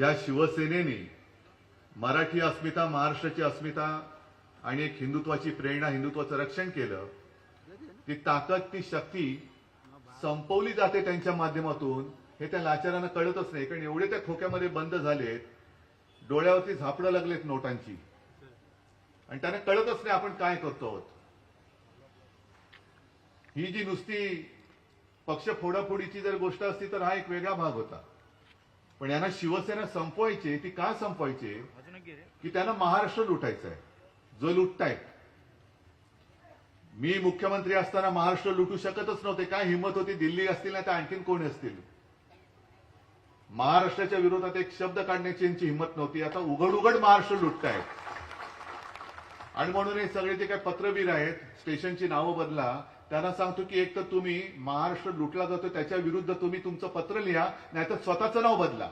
ज्या शिवसेनेने मराठी अस्मिता महाराष्ट्राची अस्मिता आणि एक हिंदुत्वाची प्रेरणा हिंदुत्वाचं रक्षण केलं ती ताकद ती शक्ती संपवली जाते त्यांच्या माध्यमातून हे त्या लाचारांना कळतच नाही. कारण एवढे त्या खोक्यामध्ये बंद झालेत डोळ्यावरती झापडं लागलेत नोटांची. आणि त्यांना कळतच नाही आपण काय करतो आहोत. ही जी नुसती पक्ष फोडाफोडीची जर गोष्ट असती तर हा एक वेगळा भाग होता. पण यांना शिवसेना संपवायची ती का संपवायची? की त्यांना महाराष्ट्र लुटायचं आहे जो लुटतायत. मी मुख्यमंत्री असताना महाराष्ट्र लुटू शकतच नव्हते. काय हिंमत होती? दिल्ली असतील ना तर आणखीन कोण असतील? महाराष्ट्राच्या विरोधात एक शब्द काढण्याची यांची हिंमत नव्हती. आता उघड उघड महाराष्ट्र लुटतायत. आणि म्हणून हे सगळे जे काही पत्रवीर आहेत स्टेशनची नावं बदला त्यांना सांगतो की एक तर तुम्ही महाराष्ट्र लुटला जातो त्याच्या विरुद्ध तुम्ही तुमचं पत्र लिहा नाहीतर स्वतःचं नाव बदला.